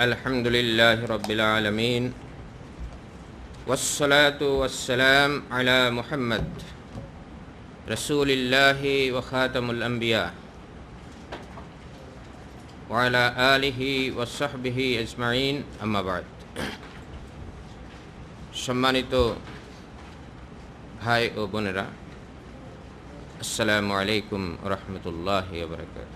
الحمد لله رب العالمين والصلاة والسلام على محمد رسول الله وخاتم الأنبياء وعلى آله وصحبه أجمعين أما بعد সম্মানিত ভাই ও বোনেরা আসসালামু আলাইকুম রহমতুল্লাহ বরকাত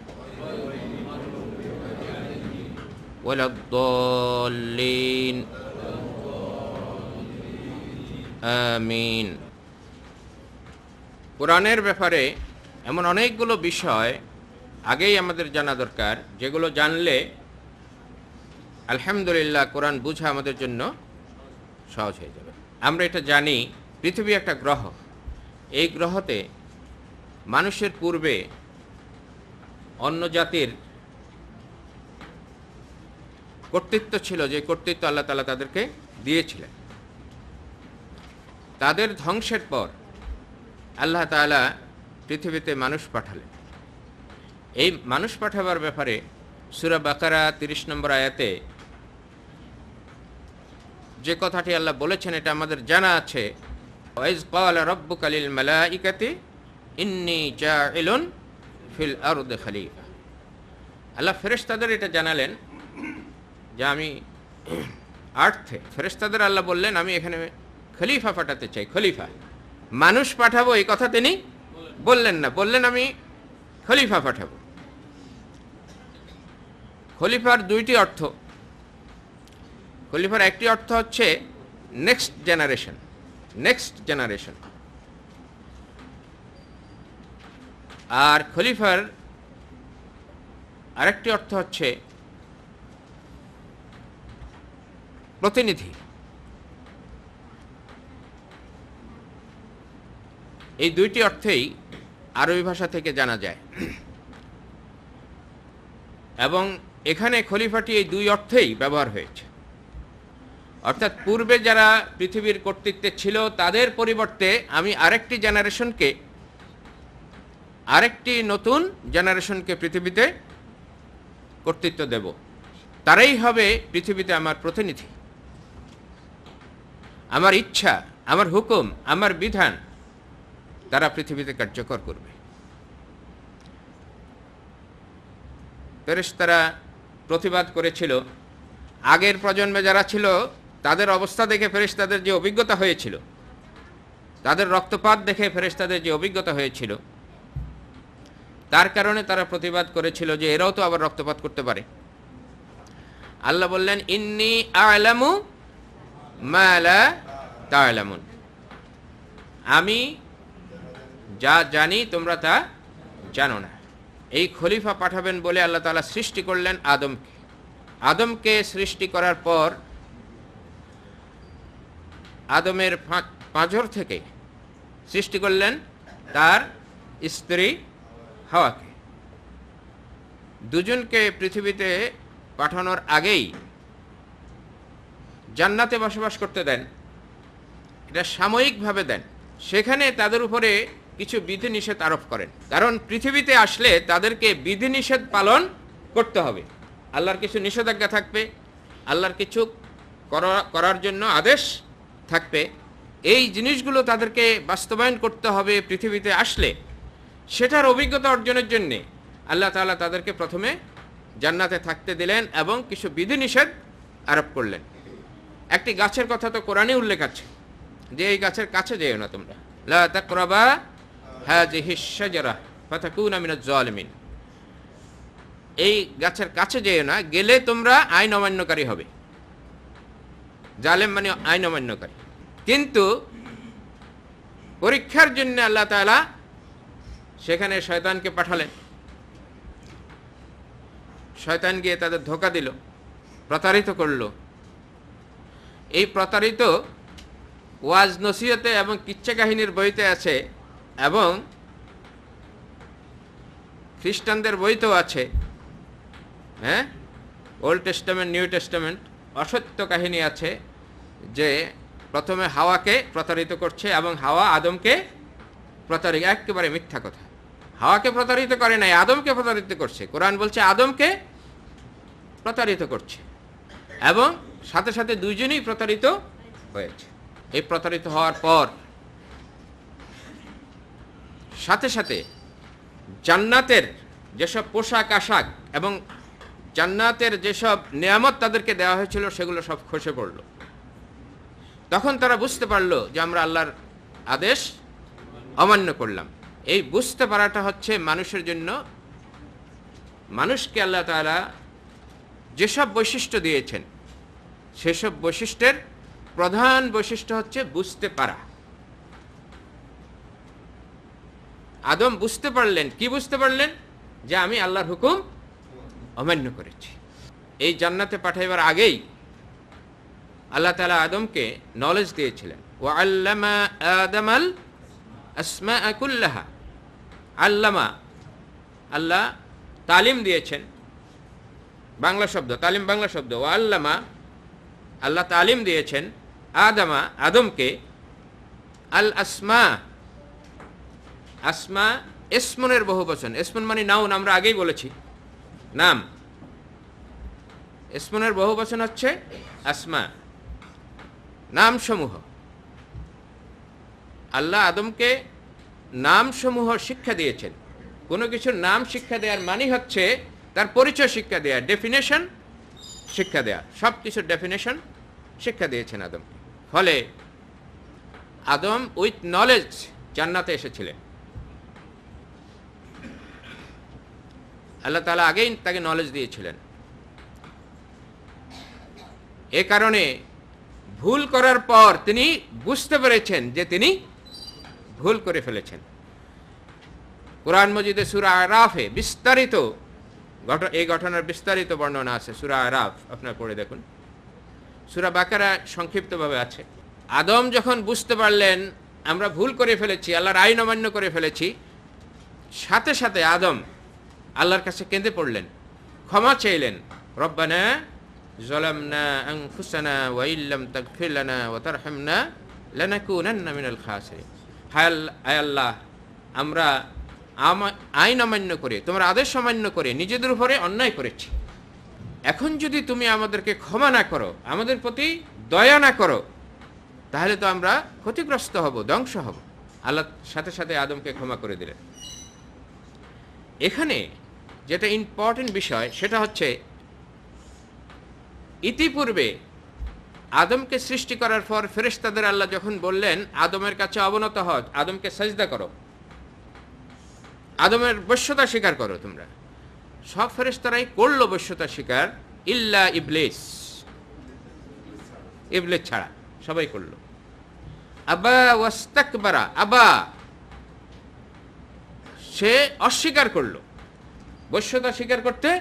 ولا الضالين আমিন কোরআনের ব্যাপারে এমন অনেকগুলো বিষয় আগেই আমাদের জানা দরকার যেগুলো জানলে আলহামদুলিল্লাহ কোরআন বুঝা আমাদের জন্য সহজ হয়ে যাবে আমরা এটা জানি পৃথিবী একটা গ্রহ এই গ্রহতে মানুষের পূর্বে অন্য জাতির কর্তৃত্ব ছিল যে কর্তৃত্ব আল্লাহ তালা তাদেরকে দিয়েছিলেন। তাদের ধ্বংসের পর আল্লাহ তালা পৃথিবীতে মানুষ পাঠালেন। এই মানুষ পাঠাবার ব্যাপারে সুরা বাকারা তিরিশ নম্বর আয়াতে যে কথাটি আল্লাহ বলেছেন, এটা আমাদের জানা আছে। জাইলুন ফিল আল্লাহ ফেরেশতাদের এটা জানালেন। যে আমি আর্থে ফেরেস্তাদের আল্লাহ বললেন, আমি এখানে খলিফা পাঠাতে চাই, খলিফা। মানুষ পাঠাবো, এই কথা তিনি বললেন না। বললেন, আমি খলিফা পাঠাবো। খলিফার দুইটি অর্থ। খলিফার একটি অর্থ হচ্ছে নেক্সট জেনারেশন নেক্সট জেনারেশন আর খলিফার আরেকটি অর্থ হচ্ছে প্রতিনিধি। এই দুইটি অর্থেই আরবি ভাষা থেকে জানা যায়। এবং এখানে খলিফাটি এই দুই অর্থেই ব্যবহার হয়েছে। অর্থাৎ পূর্বে যারা পৃথিবীর কর্তৃত্বে ছিল, তাদের পরিবর্তে আমি আরেকটি জেনারেশনকে, আরেকটি নতুন জেনারেশনকে পৃথিবীতে কর্তৃত্ব দেব। তারাই হবে পৃথিবীতে আমার প্রতিনিধি। আমার ইচ্ছা, আমার হুকুম, আমার বিধান তারা পৃথিবীতে কার্যকর করবে। তারা প্রতিবাদ করেছিল। আগের প্রজন্মে যারা ছিল, তাদের অবস্থা দেখে ফেরেশতাদের যে অভিজ্ঞতা হয়েছিল, তাদের রক্তপাত দেখে ফেরেশতাদের যে অভিজ্ঞতা হয়েছিল, তার কারণে তারা প্রতিবাদ করেছিল যে এরাও তো আবার রক্তপাত করতে পারে। আল্লাহ বললেন, ইন্নি আলামু মালা তালামুন। আমি যা জানি তোমরা তা জানো না। এই খলিফা পাঠাবেন বলে আল্লাহ তালা সৃষ্টি করলেন আদমকে। আদমকে সৃষ্টি করার পর আদমের পাঁজর থেকে সৃষ্টি করলেন তার স্ত্রী হাওয়াকে। দুজনকে পৃথিবীতে পাঠানোর আগেই জান্নাতে বসবাস করতে দেন, এটা সাময়িকভাবে দেন, সেখানে তাদের উপরে কিছু বিধিনিষেধ আরোপ করেন। কারণ পৃথিবীতে আসলে তাদেরকে বিধিনিষেধ পালন করতে হবে। আল্লাহর কিছু নিষেধাজ্ঞা থাকবে, আল্লাহর কিছু করা- করার জন্য আদেশ থাকবে। এই জিনিসগুলো তাদেরকে বাস্তবায়ন করতে হবে পৃথিবীতে আসলে। সেটার অভিজ্ঞতা অর্জনের জন্যে আল্লাহ তাআলা তাদেরকে প্রথমে জান্নাতে থাকতে দিলেন এবং কিছু বিধিনিষেধ আরোপ করলেন। একটি গাছের কথা তো কোরআনে উল্লেখ আছে। যে এই গাছের কাছে যেও না তোমরা। লা ফাতাকুনা মিনাজ জালিমিন এই গাছের কাছে যেও না, গেলে তোমরা আইন অমান্যকারী হবে। জালেম মানে আইন অমান্যকারী। কিন্তু পরীক্ষার জন্য আল্লাহ তালা সেখানে শয়তানকে পাঠালেন। শয়তান গিয়ে তাদের ধোকা দিল, প্রতারিত করল। এই প্রতারিত ওয়াজ নসিহতে এবং কিচ্ছা কাহিনীর বইতে আছে এবং খ্রিস্টানদের বইতেও আছে হ্যাঁ? ওল্ড টেস্টামেন্ট নিউ টেস্টামেন্ট অসত্য কাহিনী আছে যে প্রথমে হাওয়াকে প্রতারিত করছে এবং হাওয়া আদমকে প্রতারিত, একেবারে মিথ্যা কথা। হাওয়াকে প্রতারিত করে নাই, আদমকে প্রতারিত করছে। কোরআন বলছে আদমকে প্রতারিত করছে। এবং সাথে সাথে দুইজনেই প্রতারিত হয়েছে। এই প্রতারিত হওয়ার পর সাথে সাথে জান্নাতের যেসব পোশাক আশাক এবং জান্নাতের যেসব নিয়ামত তাদেরকে দেওয়া হয়েছিল, সেগুলো সব খসে পড়ল। তখন তারা বুঝতে পারল যে আমরা আল্লাহর আদেশ অমান্য করলাম। এই বুঝতে পারাটা হচ্ছে মানুষের জন্য, মানুষকে আল্লাহ তাআলা যেসব বৈশিষ্ট্য দিয়েছেন সেসব বৈশিষ্ট্যের প্রধান বৈশিষ্ট্য হচ্ছে বুঝতে পারা। আদম বুঝতে পারলেন, কি বুঝতে পারলেন? যে আমি আল্লাহর হুকুম অমান্য করেছি। এই জান্নাতে পাঠাইবার আগেই আল্লাহ তালা আদমকে নলেজ দিয়েছিলেন। ও আল্লামা আদমাল আসমা আকুল্লাহা আল্লামা, আল্লাহ তালিম দিয়েছেন। বাংলা শব্দ, তালিম বাংলা শব্দ। ও আল্লামা আল্লাহ তালিম দিয়েছেন আদামা, আদমকে আল আসমা আসমা এসমনের বহু বচন। এসমন মানে নাউন, আমরা আগেই বলেছি। নাম। এসমনের বহু বচন হচ্ছে আসমা। নামসমূহ। আল্লাহ আদমকে নামসমূহ শিক্ষা দিয়েছেন। কোনো কিছুর নাম শিক্ষা দেওয়ার মানে হচ্ছে তার পরিচয় শিক্ষা দেয়া ডেফিনেশন শিক্ষা দেয়া সব কিছুর ডেফিনেশন শিক্ষা দিয়েছেন আদম। ফলে আদম উইথ নলেজ জান্নাতে এসেছিলেন। আল্লাহ তালা আগেই তাকে নলেজ দিয়েছিলেন। এ কারণে ভুল করার পর তিনি বুঝতে পেরেছেন যে তিনি ভুল করে ফেলেছেন। কোরআন মজিদে সুরা আরাফে বিস্তারিত এই ঘটনার বিস্তারিত বর্ণনা আছে। সুরা আরাফ, আপনার পড়ে দেখুন। সুরা বাকারা সংক্ষিপ্তভাবে আছে। আদম যখন বুঝতে পারলেন, আমরা ভুল করে ফেলেছি, আল্লাহর আইন অমান্য করে ফেলেছি, সাথে সাথে আদম আল্লাহর কাছে কেঁদে পড়লেন, ক্ষমা চাইলেন। রব্বানা মিনাল আল্লাহ- আমরা আমা- আইন অমান্য করে, তোমার আদেশ অমান্য করে, নিজেদের উপরে অন্যায় করেছি। এখন যদি তুমি আমাদেরকে ক্ষমা না করো, আমাদের প্রতি দয়া না করো, তাহলে তো আমরা ক্ষতিগ্রস্ত হব, ধ্বংস হব। আল্লাহ সাথে সাথে আদমকে ক্ষমা করে দিলেন। এখানে যেটা ইম্পর্টেন্ট বিষয়, সেটা হচ্ছে ইতিপূর্বে আদমকে সৃষ্টি করার পর ফেরেশতাদের আল্লাহ যখন বললেন, আদমের কাছে অবনত হও, আদমকে সাজদা করো। আদমের বশ্যতা স্বীকার করো তোমরা। সব ফেরেশতারাই করল বশ্যতা স্বীকার, ইল্লা ইবলেস। ইবলিস ছাড়া সবাই করল। আবা ওয়াস্তাকবারা, আবা। সে অস্বীকার করল। বশ্যতা স্বীকার করতে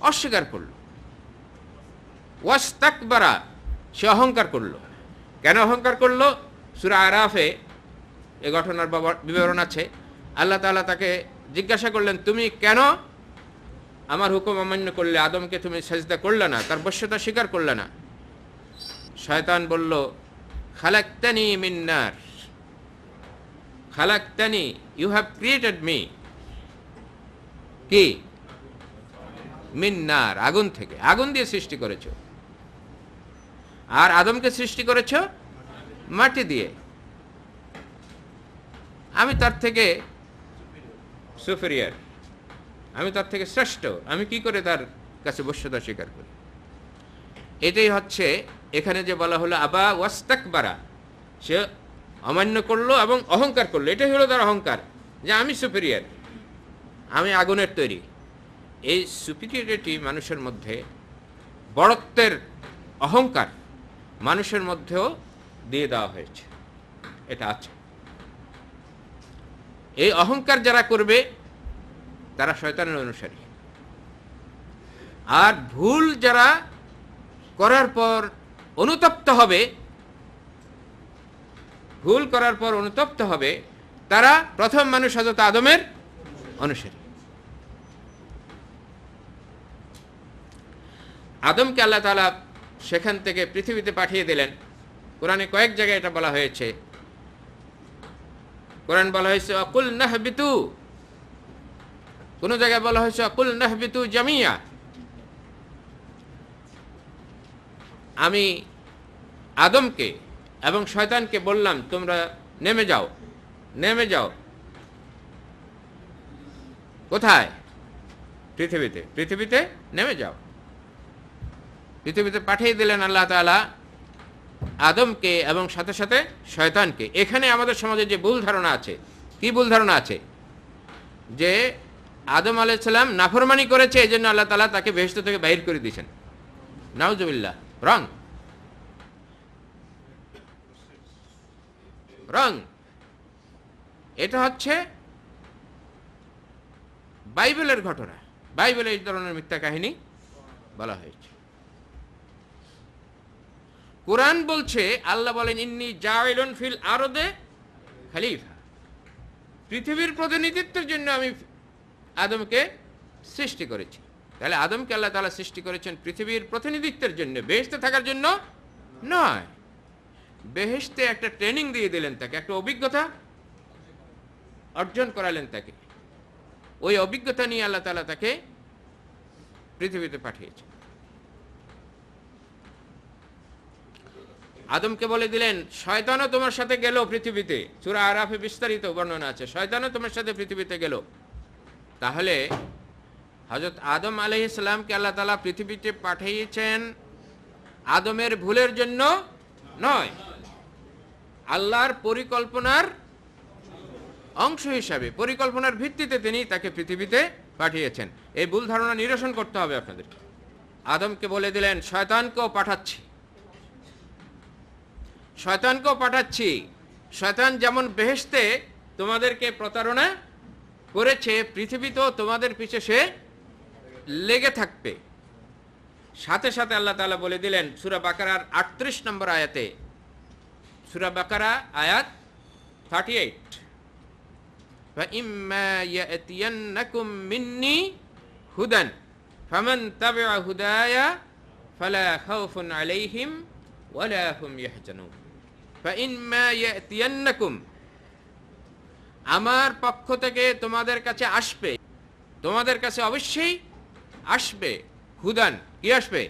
অস্বীকার করল। ওয়াস্তাকবারা, সে অহংকার করল। কেন অহংকার করল? সুরা আরাফে এ ঘটনার বিবরণ আছে। আল্লাহ তাআলা তাকে জিজ্ঞাসা করলেন, তুমি কেন আমার হুকুম অমান্য করলে? আদমকে তুমি সেজদা করলে না, তার বশ্যতা স্বীকার করলে না? শয়তান বলল, খালাক্তানি মিন্নার খালাক্তানি ইউ হ্যাভ ক্রিয়েটেড মি কি? মিন্নার আগুন থেকে। আগুন দিয়ে সৃষ্টি করেছ। আর আদমকে সৃষ্টি করেছ মাটি দিয়ে। আমি তার থেকে সুপেরিয়ার আমি তার থেকে শ্রেষ্ঠ। আমি কি করে তার কাছে বস্যতা স্বীকার করি? এটাই হচ্ছে এখানে যে বলা হলো, আবা ওয়াস্তাকবারা। সে অমান্য করল এবং অহংকার করল। এটাই হলো তার অহংকার, যে আমি সুপিরিয়ার আমি আগুনের তৈরি। এই সুপিরিয়রিটি মানুষের মধ্যে, বড়ত্বের অহংকার মানুষের মধ্যেও দিয়ে দেওয়া হয়েছে। এটা আছে। এই অহংকার যারা করবে তারা শয়তানের অনুসারী। আর ভুল যারা করার পর অনুতপ্ত হবে, ভুল করার পর অনুতপ্ত হবে, তারা প্রথম মানুষ হজরত আদমের অনুসারী। আদমকে আল্লাহ তালা সেখান থেকে পৃথিবীতে পাঠিয়ে দিলেন। কোরআনে কয়েক জায়গায় এটা বলা হয়েছে। কোরআন বলা হয়েছে, অকুল নাহবিতু কোন জায়গায় বলা হয়েছে অকুল নাহবিতু জামিয়া। আমি আদমকে এবং শয়তানকে বললাম, তোমরা নেমে যাও নেমে যাও। কোথায়? পৃথিবীতে। পৃথিবীতে নেমে যাও। পৃথিবীতে পাঠিয়ে দিলেন আল্লাহ তাআলা আদমকে এবং সাথে সাথে শয়তানকে। এখানে আমাদের সমাজে যে ভুল ধারণা আছে, কি ভুল ধারণা আছে? যে আদম আলাইসাল্লাম নাফরমানি করেছে এই জন্য আল্লাহ তালা তাকে বেহেস্ত থেকে বাহির করে দিয়েছেন। নাউজুবিল্লাহ। রং। রং। এটা হচ্ছে বাইবেলের ঘটনা। বাইবেলে এই ধরনের মিথ্যা কাহিনী বলা হয়েছে। কোরআন বলছে, আল্লাহ বলেন, ইন্নি জাইলন ফিল আরদে খালিফা। পৃথিবীর প্রতিনিধিত্বের জন্য আমি আদমকে সৃষ্টি করেছি। তাহলে আদমকে আল্লাহ তাআলা সৃষ্টি করেছেন পৃথিবীর প্রতিনিধিত্বের জন্য, বেহেশতে থাকার জন্য নয়। বেহেস্তে একটা ট্রেনিং দিয়ে দিলেন তাকে, একটা অভিজ্ঞতা অর্জন করালেন তাকে। ওই অভিজ্ঞতা নিয়ে আল্লাহ তাআলা তাকে পৃথিবীতে পাঠিয়েছেন। আদমকে বলে দিলেন, শয়তানও তোমার সাথে গেল পৃথিবীতে। সুরা আরাফে বিস্তারিত বর্ণনা আছে। শয়তানও তোমার সাথে পৃথিবীতে গেল। তাহলে হজরত আদম আলহ ইসলামকে আল্লাহ তালা পৃথিবীতে পাঠিয়েছেন আদমের ভুলের জন্য? নয়। আল্লাহর পরিকল্পনার অংশ হিসাবে, পরিকল্পনার ভিত্তিতে তিনি তাকে পৃথিবীতে পাঠিয়েছেন। এই ভুল ধারণা নিরসন করতে হবে আপনাদের আদমকে বলে দিলেন, শয়তানকেও পাঠাচ্ছি। শয়তানকেও পাঠাচ্ছি। শয়তান যেমন বেহেশতে তোমাদেরকে প্রতারণা করেছে পৃথিবীতেও তোমাদের পিছে সে লেগে থাকবে সাথে সাথে আল্লাহ তাআলা বলে দিলেন সুরা বাকারার আটত্রিশ নম্বর আয়াতে সুরা বাকারা আয়াত থার্টি এইট فإما يأتينكم مني هدى فمن تبع هدايا فلا خوف عليهم ولا هم يحزنون فإما يأتينكم আমার পক্ষ থেকে তোমাদের কাছে আসবে। তোমাদের কাছে অবশ্যই আসবে। হুদান, কি আসবে?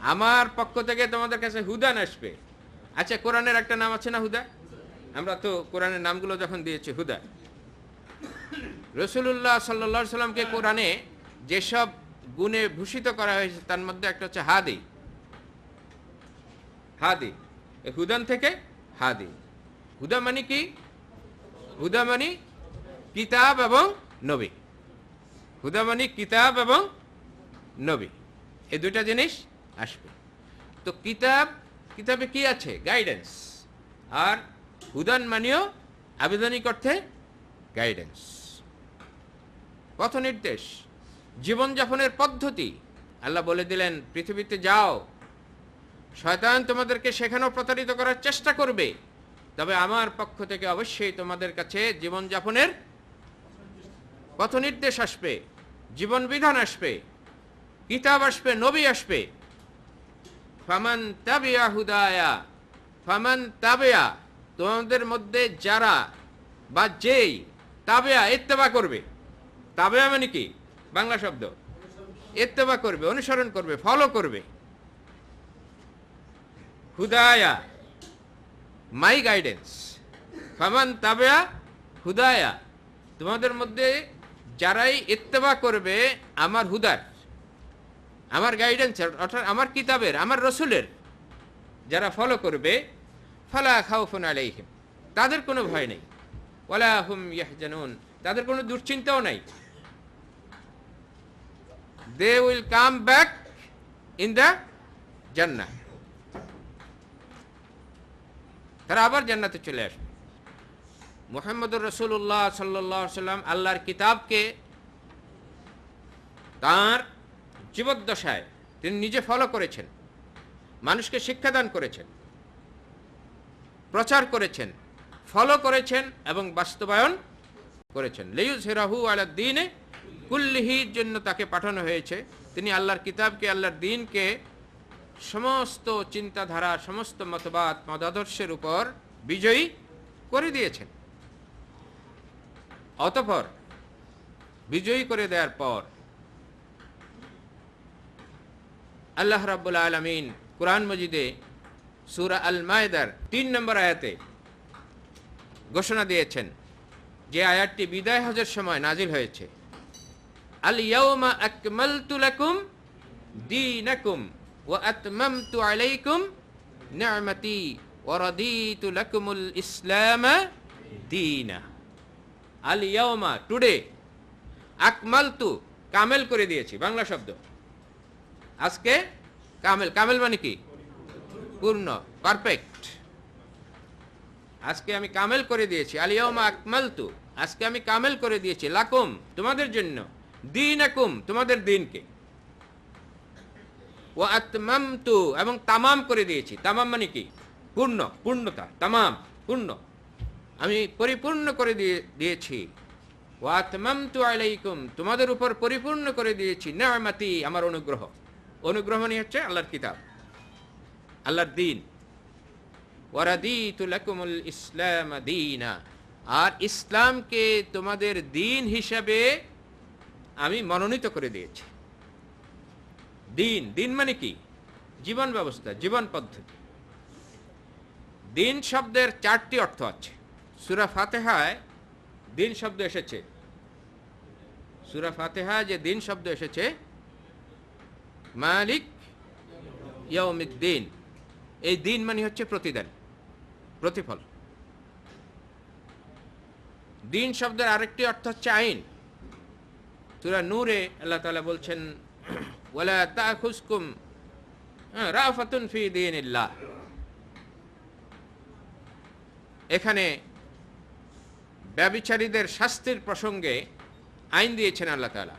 আমার পক্ষ থেকে তোমাদের কাছে হুদান আসবে। আচ্ছা কোরআনের একটা নাম আছে না হুদা? আমরা তো কোরআনের নামগুলো যখন দিয়েছি, হুদা। রসুল্লাহ সাল্লা সাল্লামকে কোরআনে যেসব গুণে ভূষিত করা হয়েছে, তার মধ্যে একটা হচ্ছে হাদি। হাদি। হুদান থেকে হাদি। হুদা মানে কি? হুদা মানে কিতাব এবং নবী। হুদা মানে কিতাব এবং নবী। এই দুইটা জিনিস আসবে। তো কিতাব, কিতাবে কি আছে? গাইডেন্স আর হুদান মানেও আবেদনিক অর্থে গাইডেন্স পথ নির্দেশ। জীবনযাপনের পদ্ধতি। আল্লাহ বলে দিলেন, পৃথিবীতে যাও। শয়তান তোমাদেরকে সেখানেও প্রতারিত করার চেষ্টা করবে। তবে আমার পক্ষ থেকে অবশ্যই তোমাদের কাছে জীবনযাপনের পথ নির্দেশ আসবে জীবন বিধান আসবে, কিতাব আসবে, নবী আসবে। ফামান তাবিয়া হুদায়া, ফামান তাবেয়া, তোমাদের মধ্যে যারা বা যেই তাবেয়া ইত্তেবা করবে, তাবেয়া মানে কি? বাংলা শব্দ। ইত্তেবা করবে, অনুসরণ করবে ফলো করবে। হুদায়া মাই গাইডেন্স ফামান তাবেয়া হুদায়া। তোমাদের মধ্যে যারাই ইত্তেবা করবে, আমার হুদার, আমার গাইডেন্সের অর্থাৎ আমার কিতাবের, আমার রসুলের, যারা ফলো করবে, ফালা খাউফুন আলাইহিম, তাদের কোনো ভয় নেই। হুম ইয়াহজানুন, তাদের কোনো দুশ্চিন্তাও নাই। They will come back in the জান্নাহ তারা আবার জান্নাতে চলে আসবে মোহাম্মদুর রসুল্লাহ সাল্লাহ সাল্লাম আল্লাহর কিতাবকে তার জীবদ্দশায় তিনি নিজে ফলো করেছেন, মানুষকে শিক্ষাদান করেছেন, প্রচার করেছেন ফলো করেছেন এবং বাস্তবায়ন করেছেন। লেয়ুজ হেরাহু আলার দিনে কুল্লিহির জন্য তাকে পাঠানো হয়েছে। তিনি আল্লাহর কিতাবকে, আল্লাহর দিনকে সমস্ত চিন্তাধারা, সমস্ত মতবাদ মতাদর্শের উপর বিজয়ী করে দিয়েছেন। অতপর বিজয়ী করে দেওয়ার পর আল্লাহ রাব্বুল আলমিন কোরআন মজিদে সুরা আল মায়দার তিন নম্বর আয়াতে ঘোষণা দিয়েছেন যে আয়াতটি বিদায় হজের সময় নাজিল হয়েছে। আল ইয়াউমা আকমালতু লাকুম দীনাকুম। নি'মাতি ওয়া রাদিতু লাকুমুল ইসলাম দীনা। আল ইয়াউমা টুডে আকমালতু, কামেল করে দিয়েছি, বাংলা শব্দ। আজকে কামেল কামেল মানে কি? পূর্ণ পারফেক্ট আজকে আমি কামেল করে দিয়েছি আলিয়াউমা আকমালতু, আজকে আমি কামেল করে দিয়েছি, লাকুম, তোমাদের জন্য দিন আকুম তোমাদের দিনকে। ও এবং তামাম করে দিয়েছি। তামাম মানে কি? পূর্ণ, পূর্ণতা, তামাম, পূর্ণ। আমি পরিপূর্ণ করে দিয়ে, দিয়েছি। ও আতমামতু আলাইকুম, তোমাদের উপর পরিপূর্ণ করে দিয়েছি নেমাতি আমার অনুগ্রহ। অনুগ্রহ মানে হচ্ছে আল্লাহর কিতাব, আল্লাহর দিন। ওয়ারাদিতু লাকুমুল ইসলাম দীনা, আর ইসলামকে তোমাদের দিন হিসাবে আমি মনোনীত করে দিয়েছি। দিন দিন মানে কি? জীবন ব্যবস্থা, জীবন পদ্ধতি। দিন শব্দের চারটি অর্থ আছে। সুরা ফাতেহায় দিন শব্দ এসেছে। সুরা ফাতেহা যে দিন শব্দ এসেছে, মালিক দিন এই দিন মানে হচ্ছে প্রতিদান, প্রতিফল। দিন শব্দের আরেকটি অর্থ হচ্ছে আইন। সুরা নূরে আল্লাহ তালা বলছেন ওয়ালা তাখুসকুম রাফাতুন ফি দীনিল্লাহ এখানে ব্যবিচারীদের শাস্তির প্রসঙ্গে আইন দিয়েছেন আল্লাহ তাআলা।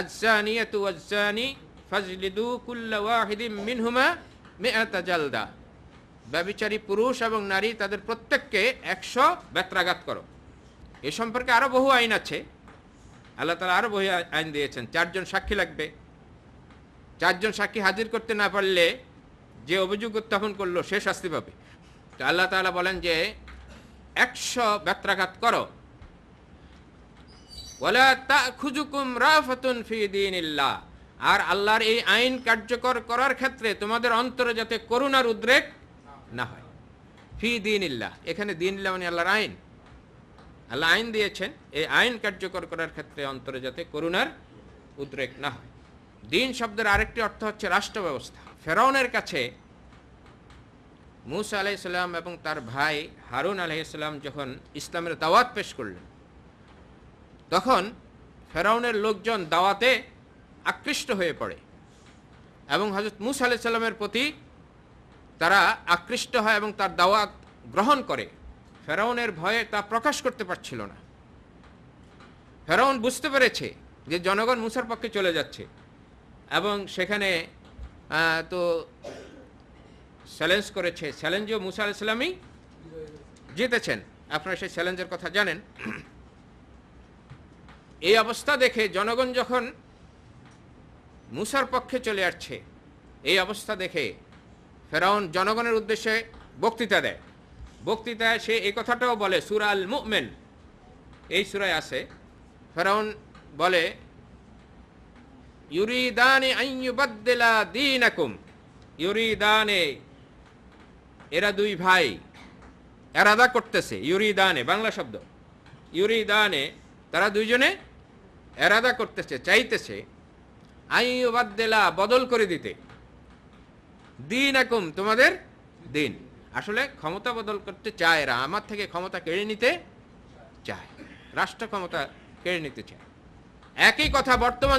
আজ্জানিয়াতু ওয়াজ্জানি ফাজলিদু কুল্লা ওয়াহিদিম মিনহুমা মিআতা জালদা। ব্যবিচারী পুরুষ এবং নারী তাদের প্রত্যেককে একশো ব্যত্রাঘাত করো। এ সম্পর্কে আরও বহু আইন আছে। আল্লাহ তালা আরও বহু আইন দিয়েছেন, চারজন সাক্ষী লাগবে। চারজন সাক্ষী হাজির করতে না পারলে যে অভিযোগ উত্থাপন করল, সে শাস্তি পাবে। তো আল্লাহ তাআলা বলেন যে, একশো ব্যত্রাঘাত করো। ওয়ালা তাখুজুকুম রাফাতুন ফি দীনিল্লাহ। আর আল্লাহর এই আইন কার্যকর করার ক্ষেত্রে তোমাদের অন্তরে যাতে করুণার উদ্রেক না হয়। ফি দীনিল্লাহ। এখানে দীনিল্লাহ মানে আল্লাহর আইন। আল্লাহ আইন দিয়েছেন, এই আইন কার্যকর করার ক্ষেত্রে অন্তরে যাতে করুণার উদ্রেক না হয়। দিন শব্দের আরেকটি অর্থ হচ্ছে রাষ্ট্র ব্যবস্থা। ফেরাউনের কাছে মুসা আলাইসাল্লাম এবং তার ভাই হারুন আলাইসাল্লাম যখন ইসলামের দাওয়াত পেশ করলেন, তখন ফেরাউনের লোকজন দাওয়াতে আকৃষ্ট হয়ে পড়ে এবং হজরত মুসা আলাইসাল্লামের প্রতি তারা আকৃষ্ট হয় এবং তার দাওয়াত গ্রহণ করে। ফেরাউনের ভয়ে তা প্রকাশ করতে পারছিল না। ফেরাউন বুঝতে পেরেছে যে জনগণ মুসার পক্ষে চলে যাচ্ছে এবং সেখানে তো চ্যালেঞ্জ করেছে। চ্যালেঞ্জও মুসা আলাইসাল্লামই জিতেছেন। আপনারা সেই চ্যালেঞ্জের কথা জানেন। এই অবস্থা দেখে জনগণ যখন মুসার পক্ষে চলে আসছে, এই অবস্থা দেখে ফেরাউন জনগণের উদ্দেশ্যে বক্তৃতা দেয়। বক্তৃতায় সে এই কথাটাও বলে, সুরাল মুমেন। এই সুরায় আছে, ফেরাউন বলে, ইউরিদানে আইয়ুবাদ্দিলা দীনাকুম। ইউরিদানে, এরা দুই ভাই, এরাদা করতেছে, ইউরিদানে, বাংলা শব্দ। ইউরিদানে, তারা দুইজনে এরাদা করতেছে, চাইতেছে আই বাদ্দেলা বদল করে দিতে। দিন একুম তোমাদের দিন। আসলে ক্ষমতা বদল করতে চায় এরা, আমার থেকে ক্ষমতা কেড়ে নিতে চায়, রাষ্ট্র ক্ষমতা কেড়ে নিতে চায়। একই কথা বর্তমান